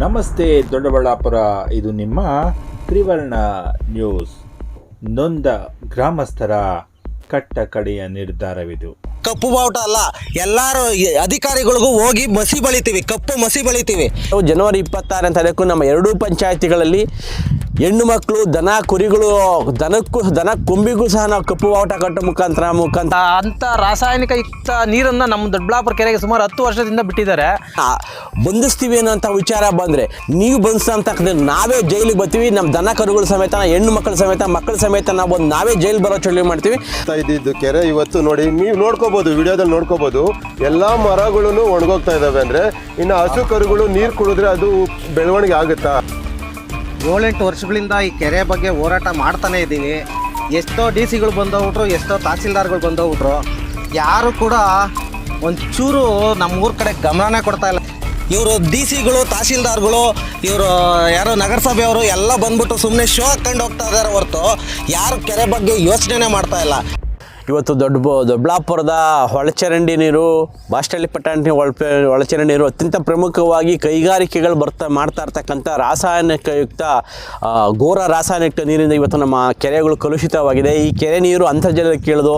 ನಮಸ್ತೆ ದೊಡ್ಡಬಳ್ಳಾಪುರ ಇದು ನಿಮ್ಮ ತ್ರಿವರ್ಣ ನ್ಯೂಸ್. ನೊಂದ ಗ್ರಾಮಸ್ಥರ ಕಟ್ಟ ಕಡೆಯ ನಿರ್ಧಾರವಿದು. ಕಪ್ಪು ಬಾವುಟ ಅಲ್ಲ ಎಲ್ಲಾರು ಅಧಿಕಾರಿಗಳಿಗೂ ಹೋಗಿ ಮಸಿ ಬಳಿತೀವಿ ಕಪ್ಪು ಮಸಿ ಬಳಿತೀವಿ. ಜನವರಿ ಇಪ್ಪತ್ತಾರನೇ ತಾರೀಕು ನಮ್ಮ ಎರಡೂ ಪಂಚಾಯತಿಗಳಲ್ಲಿ ಹೆಣ್ಣು ಮಕ್ಕಳು ದನ ಕುರಿಗಳು ದನಕ್ಕೂ ದನ ಕೊಂಬಿಗೂ ಸಹ ನಾವು ಕಪ್ಪು ಬಾವುಟ ಕಟ್ಟೋ ಮುಖಾಂತರ ಮುಖಾಂತರ. ಅಂತ ರಾಸಾಯನಿಕ ಯುಕ್ತ ನೀರನ್ನು ನಮ್ಮ ದೊಡ್ಡಬಳ್ಳಾಪುರ ಕೆರೆಗೆ ಸುಮಾರು ಹತ್ತು ವರ್ಷದಿಂದ ಬಿಟ್ಟಿದ್ದಾರೆ. ಬಂಧಿಸ್ತೀವಿ ಅನ್ನೋಂಥ ವಿಚಾರ ಬಂದರೆ ನೀವು ಬಂಧಿಸ್ತಂತಕ್ಕಂಥ ನಾವೇ ಜೈಲಿಗೆ ಬರ್ತೀವಿ. ನಮ್ಮ ದನ ಕರುಗಳ ಸಮೇತ ಹೆಣ್ಣು ಮಕ್ಕಳ ಸಮೇತ ಮಕ್ಕಳ ಸಮೇತ ನಾವು ಒಂದು ನಾವೇ ಜೈಲು ಬರೋ ಚಳಿ ಮಾಡ್ತೀವಿ. ಇದ್ದಿದ್ದು ಕೆರೆ ಇವತ್ತು ನೋಡಿ ನೀವು ನೋಡ್ಕೋಬೋದು ವಿಡಿಯೋದಲ್ಲಿ ನೋಡ್ಕೋಬೋದು ಎಲ್ಲ ಮರಗಳು ಒಣಗೋಗ್ತಾ ಇದ್ದಾವೆ ಅಂದರೆ ಇನ್ನು ಹಸು ಕರುಗಳು ನೀರು ಕುಡಿದ್ರೆ ಅದು ಬೆಳವಣಿಗೆ ಆಗುತ್ತಾ? ಏಳೆಂಟು ವರ್ಷಗಳಿಂದ ಈ ಕೆರೆ ಬಗ್ಗೆ ಹೋರಾಟ ಮಾಡ್ತಾನೆ ಇದ್ದೀವಿ ಎಷ್ಟೋ ಡಿ ಸಿಗಳು ಬಂದೋಗ್ಬಿಟ್ರು, ಎಷ್ಟೋ ತಹಸೀಲ್ದಾರ್ಗಳು ಬಂದೋಗ್ಬಿಟ್ರು. ಯಾರು ಕೂಡ ಒಂಚೂರು ನಮ್ಮ ಊರ ಕಡೆ ಗಮನನೇ ಕೊಡ್ತಾ ಇಲ್ಲ. ಇವರು ಡಿ ಸಿಗಳು, ತಹಸೀಲ್ದಾರ್ಗಳು, ಇವರು ಯಾರೋ ನಗರಸಭೆಯವರು ಎಲ್ಲ ಬಂದ್ಬಿಟ್ಟು ಸುಮ್ಮನೆ ಶೋ ಹಾಕೊಂಡು ಹೋಗ್ತಾ ಇದ್ದಾರೆ ಹೊರತು. ಯಾರು ಕೆರೆ ಬಗ್ಗೆ ಯೋಚನೆ ಮಾಡ್ತಾ ಇಲ್ಲ. ಇವತ್ತು ದೊಡ್ಡ ದೊಡ್ಡಬಳ್ಳಾಪುರದ ಒಳಚರಂಡಿ ನೀರು ಬಾಷ್ಟಳ್ಳಿ ಪಟ್ಟಣ ಒಳಪೆ ಒಳಚರಂಡಿ ನೀರು ಅತ್ಯಂತ ಪ್ರಮುಖವಾಗಿ ಕೈಗಾರಿಕೆಗಳು ಬರ್ತಾ, ಮಾಡ್ತಾ ಇರ್ತಕ್ಕಂಥ ರಾಸಾಯನಿಕಯುಕ್ತ ಘೋರ ರಾಸಾಯನಿಕ ನೀರಿಂದ ಇವತ್ತು ನಮ್ಮ ಕೆರೆಗಳು ಕಲುಷಿತವಾಗಿದೆ. ಈ ಕೆರೆ ನೀರು ಅಂತರ್ಜಲಕ್ಕೆ ಇಳಿದು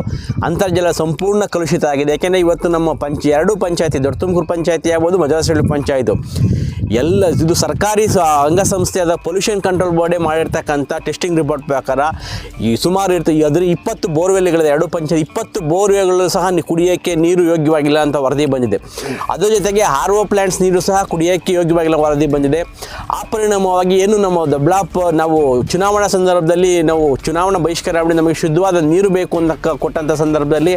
ಅಂತರ್ಜಲ ಸಂಪೂರ್ಣ ಕಲುಷಿತ ಆಗಿದೆ. ಯಾಕೆಂದರೆ ಇವತ್ತು ನಮ್ಮ ಪಂಚ, ಎರಡೂ ಪಂಚಾಯತಿ ದೊಡ್ಡ ತುಮಕೂರು ಪಂಚಾಯತಿ ಆಗ್ಬೋದು ಮಜಾಸಳ್ಳಿ ಪಂಚಾಯತು. ಎಲ್ಲ ಇದು ಸರ್ಕಾರಿ ಅಂಗಸಂಸ್ಥೆಯಾದ ಪೊಲ್ಯೂಷನ್ ಕಂಟ್ರೋಲ್ ಬೋರ್ಡೇ ಮಾಡಿರ್ತಕ್ಕಂಥ ಟೆಸ್ಟಿಂಗ್ ರಿಪೋರ್ಟ್ ಪ್ರಕಾರ ಈ ಸುಮಾರು ಇರ್ತದೆ ಅದ್ರ ಇಪ್ಪತ್ತು ಬೋರ್ವೆಲ್ಗಳಿದೆ. ಎರಡು ಪಂಚಾಯತ್ ಇಪ್ಪತ್ತು ಬೋರ್ವೆಲ್ಗಳು ಸಹ ಕುಡಿಯೋಕ್ಕೆ ನೀರು ಯೋಗ್ಯವಾಗಿಲ್ಲ ಅಂತ ವರದಿ ಬಂದಿದೆ. ಅದರ ಜೊತೆಗೆ ಆರ್ ಒ ಪ್ಲ್ಯಾಂಟ್ಸ್ ನೀರು ಸಹ ಕುಡಿಯೋಕ್ಕೆ ಯೋಗ್ಯವಾಗಿಲ್ಲ ವರದಿ ಬಂದಿದೆ. ಆ ಪರಿಣಾಮವಾಗಿ ಏನು ನಮ್ಮ ದಬ್ಲಾಪ್ ನಾವು ಚುನಾವಣಾ ಸಂದರ್ಭದಲ್ಲಿ ನಾವು ಚುನಾವಣಾ ಬಹಿಷ್ಕಾರ ಮಾಡಿ ನಮಗೆ ಶುದ್ಧವಾದ ನೀರು ಬೇಕು ಅಂತ ಕೊಟ್ಟಂಥ ಸಂದರ್ಭದಲ್ಲಿ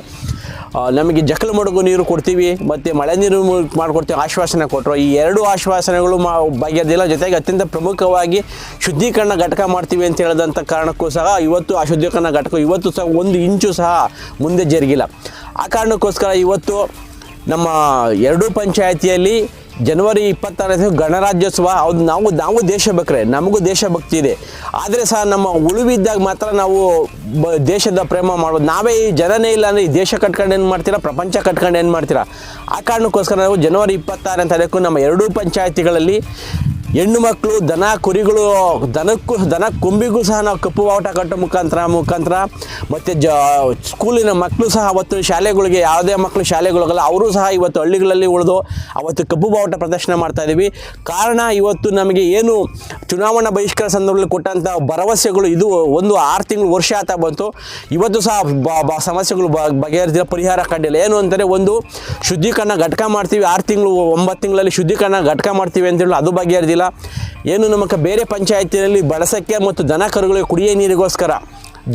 ನಮಗೆ ಜಕಲು ಮಡಗು ನೀರು ಕೊಡ್ತೀವಿ, ಮತ್ತು ಮಳೆ ನೀರು ಮಾಡಿಕೊಡ್ತೀವಿ, ಆಶ್ವಾಸನೆ ಕೊಟ್ಟರು ಈ ಎರಡು ಆಶ್ವಾಸನೆಗಳು ಮಾ ಬಗೆಹರಿದಿಲ್ಲ ಜೊತೆಗೆ ಅತ್ಯಂತ ಪ್ರಮುಖವಾಗಿ ಶುದ್ಧೀಕರಣ ಘಟಕ ಮಾಡ್ತೀವಿ ಅಂತ ಹೇಳಿದಂಥ ಕಾರಣಕ್ಕೂ ಸಹ ಇವತ್ತು ಆ ಶುದ್ಧೀಕರಣ ಘಟಕ ಇವತ್ತು ಸಹ ಒಂದು ಇಂಚು ಸಹ ಮುಂದೆ ಜರುಗಿಲ್ಲ. ಆ ಕಾರಣಕ್ಕೋಸ್ಕರ ಇವತ್ತು ನಮ್ಮ ಎರಡೂ ಪಂಚಾಯತಿಯಲ್ಲಿ ಜನವರಿ ಇಪ್ಪತ್ತಾರನೇ ಗಣರಾಜ್ಯೋತ್ಸವ. ಅದು ನಾವು ನಾವು ದೇಶಭಕ್ತರೆ, ನಮಗೂ ದೇಶಭಕ್ತಿ ಇದೆ. ಆದರೆ ಸಹ ನಮ್ಮ ಉಳುವಿದ್ದಾಗ ಮಾತ್ರ ನಾವು ಬ, ದೇಶದ ಪ್ರೇಮ ಮಾಡೋದು ನಾವೇ ಈ ಜನನೇ ಇಲ್ಲ ಅಂದರೆ ಈ ದೇಶ ಕಟ್ಕೊಂಡು ಏನು ಮಾಡ್ತೀರಾ? ಪ್ರಪಂಚ ಕಟ್ಕೊಂಡು ಏನು ಮಾಡ್ತೀರಾ? ಆ ಕಾರಣಕ್ಕೋಸ್ಕರ ನಾವು ಜನವರಿ ಇಪ್ಪತ್ತಾರನೇ ತಾರೀಕು ನಮ್ಮ ಎರಡೂ ಪಂಚಾಯತಿಗಳಲ್ಲಿ ಹೆಣ್ಣು ಮಕ್ಕಳು, ದನ, ಕುರಿಗಳು, ದನಕ್ಕೂ, ದನ ಕೊಂಬಿಗೂ ಸಹ ನಾವು ಕಪ್ಪು ಬಾವುಟ ಕಟ್ಟೋ ಮುಖಾಂತರ ಮುಖಾಂತರ, ಮತ್ತು ಜ, ಸ್ಕೂಲಿನ ಮಕ್ಕಳು ಸಹ ಅವತ್ತು ಶಾಲೆಗಳಿಗೆ, ಯಾವುದೇ ಮಕ್ಕಳು ಶಾಲೆಗಳಿಗಲ್ಲ, ಅವರು ಸಹ ಇವತ್ತು ಹಳ್ಳಿಗಳಲ್ಲಿ ಉಳಿದು ಅವತ್ತು ಕಪ್ಪು ಬಾವುಟ ಪ್ರದರ್ಶನ ಮಾಡ್ತಾ ಇದ್ದೀವಿ. ಕಾರಣ ಇವತ್ತು ನಮಗೆ ಏನು ಚುನಾವಣಾ ಬಹಿಷ್ಕಾರ ಸಂದರ್ಭದಲ್ಲಿ ಕೊಟ್ಟಂಥ ಭರವಸೆಗಳು ಇದು ಒಂದು ಆರು ತಿಂಗಳು ವರ್ಷ ಆತ ಬಂತು. ಇವತ್ತು ಸಹ ಸಮಸ್ಯೆಗಳು ಬ ಪರಿಹಾರ ಕಂಡಿಲ್ಲ. ಏನು ಅಂತಾರೆ ಒಂದು ಶುದ್ಧೀಕರಣ ಘಟಕ ಮಾಡ್ತೀವಿ. ಆರು ತಿಂಗಳು, ಒಂಬತ್ತು ತಿಂಗಳಲ್ಲಿ ಶುದ್ಧೀಕರಣ ಘಟಕ ಮಾಡ್ತೀವಿ ಅಂತೇಳಿ ಅದು ಬಗೆಹರಿದಿಲ್ಲ. ಏನು ನಮಗೆ ಬೇರೆ ಪಂಚಾಯತಿನಲ್ಲಿ ಬಳಸೋಕ್ಕೆ ಮತ್ತು ದನ ಕರುಗಳಿಗೆ ಕುಡಿಯೋ ನೀರಿಗೋಸ್ಕರ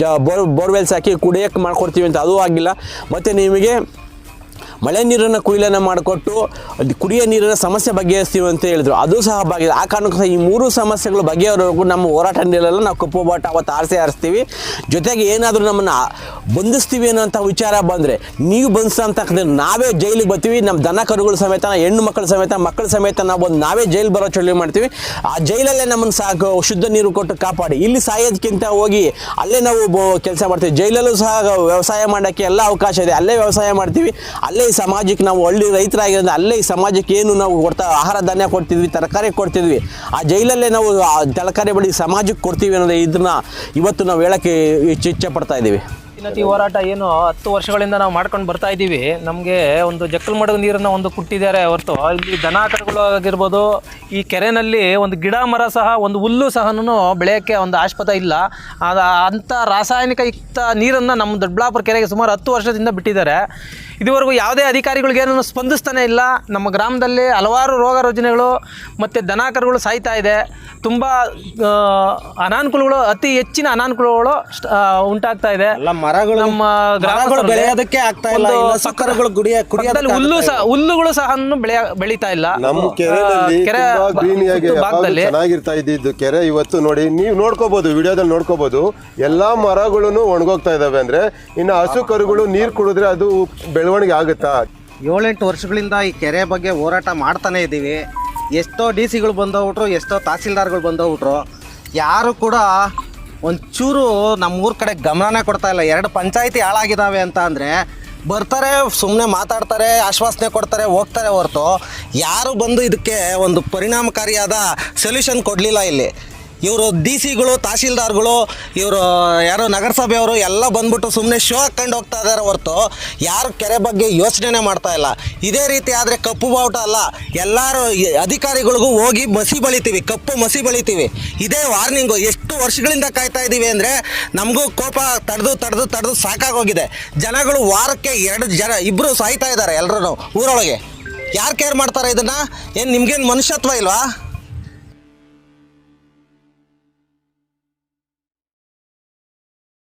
ಜ ಬೋರ್ ಬೋರ್ವೆಲ್ಸ್ ಹಾಕಿ ಕುಡಿಯೋಕ್ಕೆ ಮಾಡ್ಕೊಡ್ತೀವಿ ಅಂತ ಅದು ಆಗಿಲ್ಲ. ಮತ್ತು ನಿಮಗೆ ಮಳೆ ನೀರನ್ನು ಕುಯ್ಲನ್ನು ಮಾಡಿಕೊಟ್ಟು ಅಲ್ಲಿ ಕುಡಿಯೋ ನೀರಿನ ಸಮಸ್ಯೆ ಬಗೆಹರಿಸ್ತೀವಿ ಅಂತ ಹೇಳಿದ್ರು. ಅದು ಸಹ ಬಗೆ ಆ ಕಾರಣಕ್ಕೋಸ್ಕರ ಈ ಮೂರು ಸಮಸ್ಯೆಗಳು ಬಗೆಹರೋವರೆಗೂ ನಮ್ಮ ಹೋರಾಟ ನೀರಲ್ಲ ನಾವು ಕಪ್ಪು ಬಾಟ ಅವತ್ತು ಆರಿಸಿ ಆರಿಸ್ತೀವಿ. ಜೊತೆಗೆ ಏನಾದರೂ ನಮ್ಮನ್ನು ಬಂಧಿಸ್ತೀವಿ ಅನ್ನೋಂಥ ವಿಚಾರ ಬಂದರೆ ನೀವು ಬಂಧಿಸ್ತಂತ ನಾವೇ ಜೈಲಿಗೆ ಬರ್ತೀವಿ. ನಮ್ಮ ದನ ಕರುಗಳ ಸಮೇತ, ಹೆಣ್ಣು ಮಕ್ಕಳ ಸಮೇತ ಮಕ್ಕಳ ಸಮೇತ ನಾವು ಒಂದು ನಾವೇ ಜೈಲು ಬರೋ ಚಳಿ ಮಾಡ್ತೀವಿ. ಆ ಜೈಲಲ್ಲೇ ನಮ್ಮನ್ನು ಸಾಕು, ಶುದ್ಧ ನೀರು ಕೊಟ್ಟು ಕಾಪಾಡಿ. ಇಲ್ಲಿ ಸಾಯೋದಕ್ಕಿಂತ ಹೋಗಿ ಅಲ್ಲೇ ನಾವು ಕೆಲಸ ಮಾಡ್ತೀವಿ. ಜೈಲಲ್ಲೂ ಸಹ ವ್ಯವಸಾಯ ಮಾಡೋಕ್ಕೆ ಎಲ್ಲ ಅವಕಾಶ ಇದೆ. ಅಲ್ಲೇ ವ್ಯವಸಾಯ ಮಾಡ್ತೀವಿ. ಅಲ್ಲೇ ಈ ಸಮಾಜಕ್ಕೆ ನಾವು ಹಳ್ಳಿ ರೈತರಾಗಿರೋದು ಅಲ್ಲೇ ಈ ಸಮಾಜಕ್ಕೆ ಏನು ನಾವು ಕೊಡ್ತಾ ಆಹಾರ ಧಾನ್ಯ ಕೊಡ್ತಿದ್ವಿ, ತರಕಾರಿ ಕೊಡ್ತಿದ್ವಿ. ಆ ಜೈಲಲ್ಲೇ ನಾವು, ಆ ತರಕಾರಿ ಬಳಿ ಸಮಾಜಕ್ಕೆ ಕೊಡ್ತೀವಿ ಅನ್ನೋದು ಇದನ್ನ ಇವತ್ತು ನಾವು ಹೇಳೋಕ್ಕೆ ಇಚ್ಛೆ ಪಡ್ತಾ ಇದ್ದೀವಿ. ಈ ಹೋರಾಟ ಏನು ಹತ್ತು ವರ್ಷಗಳಿಂದ ನಾವು ಮಾಡ್ಕೊಂಡು ಬರ್ತಾ ಇದ್ದೀವಿ. ನಮಗೆ ಒಂದು ಜಕ್ಕಲ್ ಮಡಗ ನೀರನ್ನು ಒಂದು ಕುಟ್ಟಿದ್ದಾರೆ ಹೊರತು. ಇಲ್ಲಿ ದನ ಈ ಕೆರೆನಲ್ಲಿ ಒಂದು ಗಿಡ ಮರ ಸಹ, ಒಂದು ಹುಲ್ಲು ಸಹ ಬೆಳೆಯೋಕ್ಕೆ ಒಂದು ಆಸ್ಪದ ಇಲ್ಲ. ಅದ ಅಂಥ ರಾಸಾಯನಿಕ ಯುಕ್ತ ನೀರನ್ನು ನಮ್ಮ ದೊಡ್ಡಬಳ್ಳಾಪುರ ಕೆರೆಗೆ ಸುಮಾರು ಹತ್ತು ವರ್ಷದಿಂದ ಬಿಟ್ಟಿದ್ದಾರೆ. ಇದುವರೆಗೂ ಯಾವುದೇ ಅಧಿಕಾರಿಗಳಿಗೇನು ಸ್ಪಂದಿಸ್ತಾನೆ ಇಲ್ಲ. ನಮ್ಮ ಗ್ರಾಮದಲ್ಲಿ ಹಲವಾರು ರೋಗ ರುಜಿನಗಳು ಮತ್ತು ದನಕರುಗಳು ಸಾಯ್ತಾ ಇದೆ. ತುಂಬ ಅನಾನುಕೂಲಗಳು ಅತಿ ಹೆಚ್ಚಿನ ಅನಾನುಕೂಲಗಳು ಉಂಟಾಗ್ತಾ ಇದೆ. ಎಲ್ಲ ಮರಗಳು ನಮ್ಮ ಬೆಳೆಯೋದಕ್ಕೆ ಆಗ್ತಾ ಇಲ್ಲ. ಸಕ್ಕರೆಗಳು ಗುಡಿಯ ಹುಲ್ಲು ಸಹ ಹುಲ್ಲುಗಳು ಸಹ ಬೆಳೆಯ ಬೆಳೀತಾ ಇಲ್ಲ. ನಮ್ಮ ಕೆರೆ ಭಾಗದಲ್ಲಿ ಚೆನ್ನಾಗಿರ್ತಾ ಇದ್ದಿದ್ದು ಕೆರೆ. ಇವತ್ತು ನೋಡಿ ನೀವು ನೋಡ್ಕೋಬಹುದು ವಿಡಿಯೋದಲ್ಲಿ ನೋಡ್ಕೋಬಹುದು ಎಲ್ಲಾ ಮರಗಳು ಒಣಗೋಗ್ತಾ ಇದಾವೆ ಅಂದ್ರೆ ಇನ್ನು ಹಸು ಕರುಗಳು ನೀರು ಕುಡಿದ್ರೆ ಅದು ಬೆಳವಣಿಗೆ ಆಗುತ್ತಾ? ಏಳೆಂಟು ವರ್ಷಗಳಿಂದ ಈ ಕೆರೆ ಬಗ್ಗೆ ಹೋರಾಟ ಮಾಡ್ತಾನೆ ಇದ್ದೀವಿ. ಎಷ್ಟೋ ಡಿ ಸಿಗಳು ಬಂದೋಗ್ಬಿಟ್ರು, ಎಷ್ಟೋ ತಹಸೀಲ್ದಾರ್ಗಳು ಬಂದೋಗ್ಬಿಟ್ರು. ಯಾರು ಕೂಡ ಒಂಚೂರು ನಮ್ಮ ಊರ ಕಡೆ ಗಮನನೇ ಕೊಡ್ತಾ ಇಲ್ಲ. ಎರಡು ಪಂಚಾಯಿತಿ ಹಾಳಾಗಿದ್ದಾವೆ ಅಂತ ಅಂದರೆ ಬರ್ತಾರೆ ಸುಮ್ಮನೆ ಮಾತಾಡ್ತಾರೆ, ಆಶ್ವಾಸನೆ ಕೊಡ್ತಾರೆ, ಹೋಗ್ತಾರೆ ಹೊರತು. ಯಾರು ಬಂದು ಇದಕ್ಕೆ ಒಂದು ಪರಿಣಾಮಕಾರಿಯಾದ ಸೊಲ್ಯೂಷನ್ ಕೊಡಲಿಲ್ಲ ಇಲ್ಲಿ. ಇವರು ಡಿ ಸಿಗಳು, ತಹಶೀಲ್ದಾರ್ಗಳು, ಇವರು ಯಾರೋ ನಗರಸಭೆಯವರು ಎಲ್ಲ ಬಂದ್ಬಿಟ್ಟು ಸುಮ್ಮನೆ ಶೋ ಹಾಕ್ಕೊಂಡು ಹೋಗ್ತಾ ಇದ್ದಾರೆ ಹೊರತು ಯಾರು ಕೆರೆ ಬಗ್ಗೆ ಯೋಚನೆ ಮಾಡ್ತಾ ಇಲ್ಲ. ಇದೇ ರೀತಿ ಆದರೆ ಕಪ್ಪು ಬಾವುಟ ಅಲ್ಲ, ಎಲ್ಲರೂ ಅಧಿಕಾರಿಗಳಿಗೂ ಹೋಗಿ ಮಸಿ ಬಳಿತೀವಿ, ಕಪ್ಪು ಮಸಿ ಬಳಿತೀವಿ. ಇದೇ ವಾರ್ನಿಂಗು, ಎಷ್ಟು ವರ್ಷಗಳಿಂದ ಕಾಯ್ತಾ ಇದ್ದೀವಿ ಅಂದರೆ ನಮಗೂ ಕೋಪ ತಡೆದು ತಡೆದು ತಡೆದು ಸಾಕಾಗೋಗಿದೆ. ಜನಗಳು ವಾರಕ್ಕೆ ಎರಡು ಜನ ಇಬ್ಬರು ಸಾಯ್ತಾ ಇದ್ದಾರೆ ಎಲ್ಲರೂ ಊರೊಳಗೆ. ಯಾರು ಕೇರ್ ಮಾಡ್ತಾರೆ ಇದನ್ನು? ಏನು ನಿಮಗೇನು ಮನುಷ್ಯತ್ವ ಇಲ್ವಾ?